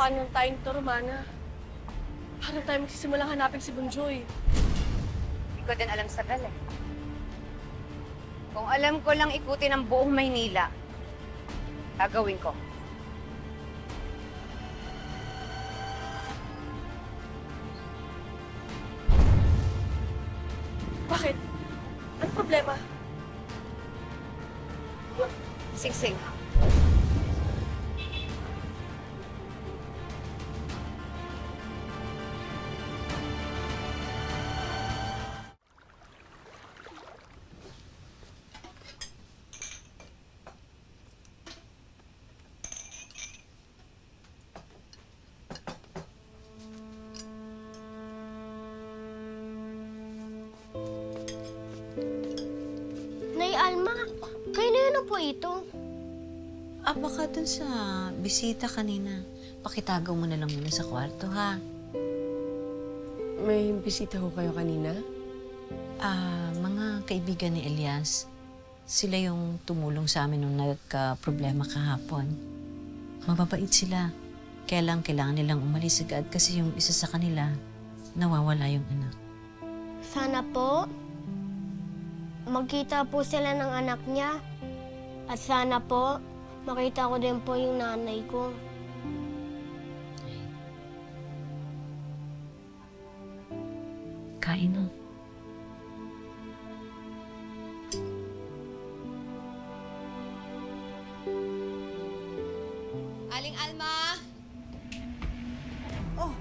paano tayong to, Romana? Paano tayo magsisimulang hanapin si Bunjoy? Hindi ko din alam sa bel eh. Kung alam ko lang ikutin ang buong Maynila, gagawin ko. Bakit? Anong problema? Singsing. Alma, kanino po ito? Ah, baka dun sa bisita kanina. Pakitagaw mo na lang muna sa kwarto, ha? May bisita ho kayo kanina? Ah, mga kaibigan ni Elias. Sila yung tumulong sa amin nung nagka-problema kahapon. Mababait sila. Kaya lang kailangan nilang umalis agad kasi yung isa sa kanila, nawawala yung anak. Sana po, magkita po sila ng anak niya. At sana po, makita ko din po yung nanay ko. Kain na. Aling Alma! Oh!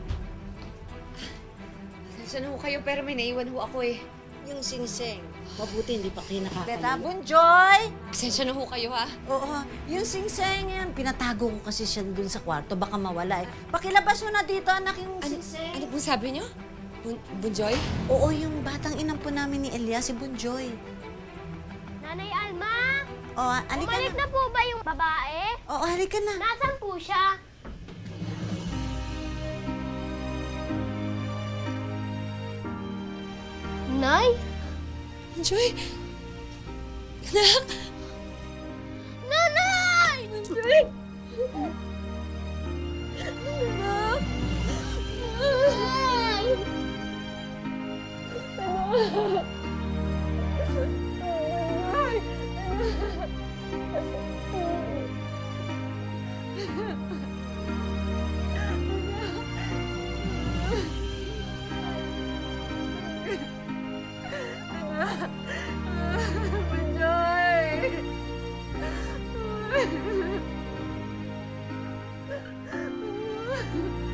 Saan ho kayo pero may naiwan ho ako eh. Yung singseng. Mabuti hindi pa kayo Beta nakakalimutan. Bunjoy! Pasensya na ho kayo ha. Oo, yung singseng yan. Pinatago ko kasi siya dun sa kwarto. Baka mawala eh. Pakilabas mo na dito, anak, yung Ano, singseng. ano pong sabi niyo? Bun Bunjoy? Oo, yung batang inampo namin ni Elias, si Bunjoy. Nanay Alma, O, halika umalik na. na po ba yung babae? Oo, halika na. Nasaan po siya? Nay? ช่วยนะนะนะช่วย Oh.